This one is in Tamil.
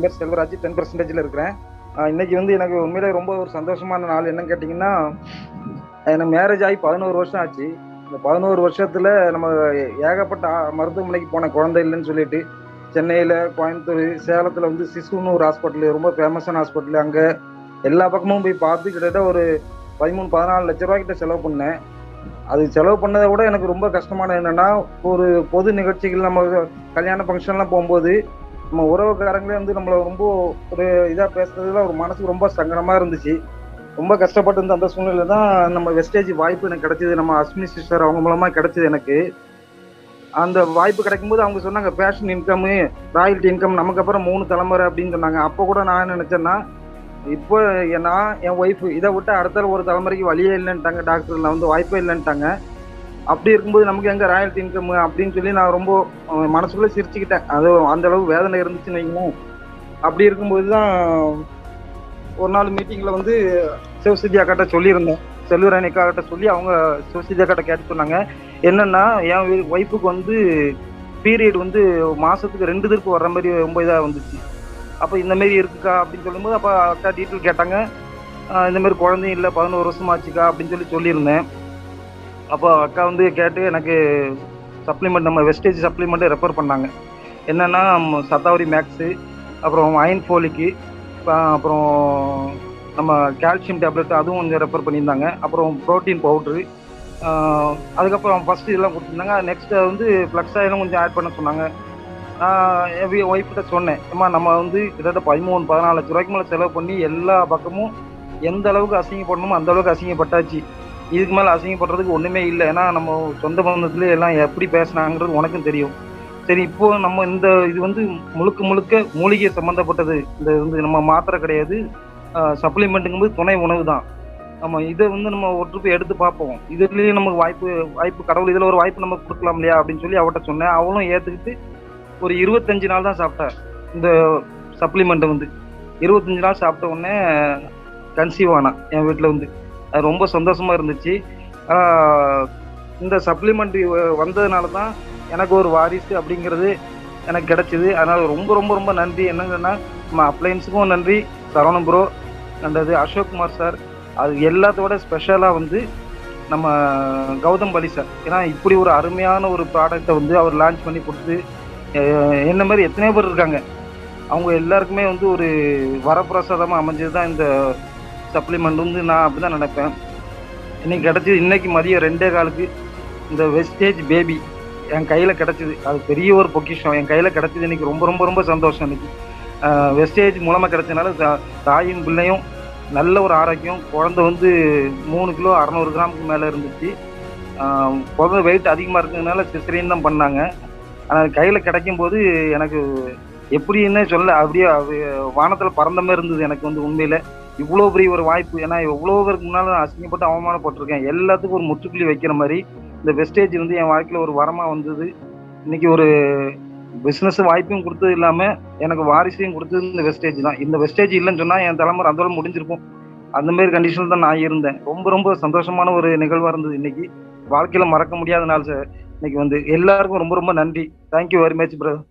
என் பேர் செல்வராஜ் டென் பர்சன்டேஜில் இருக்கிறேன். இன்னைக்கு வந்து எனக்கு உண்மையிலே ரொம்ப ஒரு சந்தோஷமான நாள். என்னன்னு கேட்டிங்கன்னா எனக்கு மேரேஜ் ஆகி பதினோரு வருஷம் ஆச்சு. இந்த பதினோரு வருஷத்தில் நம்ம ஏகப்பட்ட மருத்துவமனைக்கு போன குழந்தை இல்லைன்னு சொல்லிட்டு சென்னையில் கோயம்புத்தூர் சேலத்தில் வந்து சிசுன்னு ஒரு ஹாஸ்பிட்டல் ரொம்ப ஃபேமஸான ஹாஸ்பிட்டல் அங்கே எல்லா பக்கமும் போய் பார்த்து கிட்டத்தட்ட ஒரு பதிமூணு பதினாலு லட்ச ரூபாய்க்கிட்ட செலவு பண்ணேன். அது செலவு பண்ணதை விட எனக்கு ரொம்ப கஷ்டமானது என்னன்னா ஒரு பொது நிகழ்ச்சிகள் நம்ம கல்யாண ஃபங்க்ஷன்லாம் போகும்போது நம்ம உறவுக்காரங்களே வந்து நம்மளை ரொம்ப ஒரு இதாக பேசுறதுல ஒரு மனசுக்கு ரொம்ப சங்கடமா இருந்துச்சு. ரொம்ப கஷ்டப்பட்டு இருந்த அந்த சூழ்நிலை தான் நம்ம வெஸ்டேஜ் வாய்ப்பு எனக்கு கிடைச்சது. நம்ம அஸ்மினி சிஸ்டர் அவங்க மூலமா கிடைச்சது எனக்கு. அந்த வாய்ப்பு கிடைக்கும்போது அவங்க சொன்னாங்க பேஷன் இன்கம் ராயல்டி இன்கம் நமக்கு அப்புறம் மூணு தலைமுறை அப்படின்னு சொன்னாங்க. அப்போ கூட நான் நினைச்சேன்னா இப்போ நான் என் ஒய்ஃப் இதை விட்டு அடுத்த ஒரு தலைமுறைக்கு வழியே இல்லைன்ட்டாங்க டாக்டர்ல வந்து வாய்ப்பே இல்லைன்ட்டாங்க அப்படி இருக்கும்போது நமக்கு எங்க ராயல்டி இன்கம் அப்படின்னு சொல்லி நான் ரொம்ப மனசுக்குள்ள சிரிச்சுக்கிட்டேன். அது அந்த அளவு வேதனை இருந்துச்சுன்னு வைங்களேன். அப்படி இருக்கும்போது தான் ஒரு நாள் மீட்டிங்ல வந்து சிவசித்தி அக்காட்ட சொல்லியிருந்தேன். செல்வராணி அக்காட்ட சொல்லி அவங்க சிவசித்தி அக்காட்ட கேட்டு சொன்னாங்க. என்னன்னா என் ஒய்ஃபுக்கு வந்து பீரியட் வந்து மாசத்துக்கு ரெண்டு திருப்பு வர்ற மாதிரி ரொம்ப இதாக வந்துச்சு. அப்போ இந்த மாதிரி இருக்குக்கா அப்படின்னு சொல்லும்போது அப்போ அக்கா டீட்டெயில் கேட்டாங்க. இந்தமாரி இந்த மாதிரி குழந்தையும் இல்லை பதினோரு வருஷம் ஆச்சுக்கா அப்படின்னு சொல்லி சொல்லியிருந்தேன். அப்போ அக்கா வந்து கேட்டு எனக்கு சப்ளிமெண்ட் நம்ம வெஸ்டேஜ் சப்ளிமெண்ட்டை ரெஃபர் பண்ணாங்க. என்னன்னா சத்தாவரி மேக்ஸு அப்புறம் அயன் ஃபோலிக்கு அப்புறம் நம்ம கால்சியம் டேப்லெட் அதுவும் கொஞ்சம் ரெஃபர் பண்ணியிருந்தாங்க. அப்புறம் ப்ரோட்டீன் பவுட்ரு அதுக்கப்புறம் ஃபர்ஸ்ட் இதெல்லாம் கொடுத்துருந்தாங்க. நெக்ஸ்ட் வந்து ஃப்ளக்ஸ் ஆயிலும் கொஞ்சம் ஆட் பண்ண சொன்னாங்க. நான் என் ஒய்ஃப்கிட்ட சொன்னேன். ஏம்மா நம்ம வந்து கிட்டத்தட்ட பதிமூணு பதினாலு லட்ச ரூபாய்க்கு மேலே செலவு பண்ணி எல்லா பக்கமும் எந்த அளவுக்கு அசிங்கப்படணுமோ அந்த அளவுக்கு அசிங்கப்பட்டாச்சு. இதுக்கு மேலே அசிங்கப்படுறதுக்கு ஒன்றுமே இல்லை. ஏன்னா நம்ம சொந்த பந்தத்துல எல்லாம் எப்படி பேசுனாங்கிறது உனக்கும் தெரியும். சரி இப்போ நம்ம இந்த இது வந்து முழுக்க முழுக்க மூலிகை சம்மந்தப்பட்டது இந்த வந்து நம்ம மாத்திரை கிடையாது. சப்ளிமெண்ட்டுங்கும் போது துணை உணவு தான். நம்ம இதை வந்து நம்ம ஒரு ட்ரிப் எடுத்து பார்ப்போம். இதுலேயும் நமக்கு வாய்ப்பு வாய்ப்பு கடவுள் இதில் ஒரு வாய்ப்பு நம்ம கொடுக்கலாம் இல்லையா அப்படின்னு சொல்லி அவட்ட சொன்னேன். அவளும் ஏற்றுக்கிட்டு ஒரு இருபத்தஞ்சு நாள் தான் சாப்பிட்டேன் இந்த சப்ளிமெண்ட்டை வந்து. இருபத்தஞ்சு நாள் சாப்பிட்ட உடனே கன்சீவ் ஆனா என் வீட்டில் வந்து. அது ரொம்ப சந்தோஷமாக இருந்துச்சு. இந்த சப்ளிமெண்ட்ரி வந்ததுனால தான் எனக்கு ஒரு வாரிசு அப்படிங்கிறது எனக்கு கிடைச்சிது. அதனால் ரொம்ப ரொம்ப ரொம்ப நன்றி. என்னங்கன்னா நம்ம அப்ளைன்ஸுக்கும் நன்றி. சரவணம் ப்ரோ அண்டது அசோக் குமார் சார் அது எல்லாத்தோட ஸ்பெஷலாக வந்து நம்ம கௌதம் பலி சார் ஏன்னா இப்படி ஒரு அருமையான ஒரு ப்ராடக்ட்டை வந்து அவர் லான்ச் பண்ணி கொடுத்து என்ன மாதிரி எத்தனையோ பேர் இருக்காங்க. அவங்க எல்லாருக்குமே வந்து ஒரு வரப்பிரசாதமாக அமைஞ்சது தான் இந்த சப்ளிமெண்ட் வந்து நான் அப்படி தான் நினைப்பேன் இன்னைக்கு கிடச்சிது இன்னைக்கு மதியம் ரெண்டே காலுக்கு இந்த வெஸ்டேஜ் பேபி என் கையில் கிடச்சிது. அது பெரிய ஒரு பொக்கிஷம். என் கையில் கிடச்சிது இன்னைக்கு ரொம்ப ரொம்ப ரொம்ப சந்தோஷம் இன்னைக்கு. வெஸ்டேஜ் மூலமாக கிடைச்சனால தா- தாயும் பிள்ளையும் நல்ல ஒரு ஆரோக்கியம். குழந்தை வந்து மூணு கிலோ அறநூறு கிராமுக்கு மேலே இருந்துச்சு. குழந்தை வெயிட் அதிகமாக இருக்கிறதுனால சிசரின் தான் பண்ணாங்க. ஆனால் கையில் கிடைக்கும் போது எனக்கு எப்படின்னே சொல்ல அப்படியே வானத்தில் பறந்த மாதிரி இருந்தது எனக்கு வந்து உண்மையில். இவ்வளோ பெரிய ஒரு வாய்ப்பு. ஏன்னா இவ்வளோ பேருக்கு முன்னால் நான் அசிங்கப்பட்டு அவமானப்பட்டிருக்கேன். எல்லாத்துக்கும் ஒரு முற்றுப்புள்ளி வைக்கிற மாதிரி இந்த வெஸ்டேஜ் வந்து என் வாழ்க்கையில் ஒரு வரமாக வந்தது. இன்னைக்கு ஒரு பிஸ்னஸ் வாய்ப்பும் கொடுத்தது இல்லாமல் எனக்கு வாரிசையும் கொடுத்தது இந்த வெஸ்டேஜ் தான். இந்த வெஸ்டேஜ் இல்லைன்னு சொன்னால் என் தலைமுறை அதோட முடிஞ்சிருக்கும். அந்த மாதிரி கண்டிஷனில் தான் நான் இருந்தேன். ரொம்ப ரொம்ப சந்தோஷமான ஒரு நிகழ்வாக இருந்தது இன்னைக்கு. வாழ்க்கையில் மறக்க முடியாத நாள் சார் இன்னைக்கு வந்து. எல்லாருக்கும் ரொம்ப ரொம்ப நன்றி. Thank you very much brother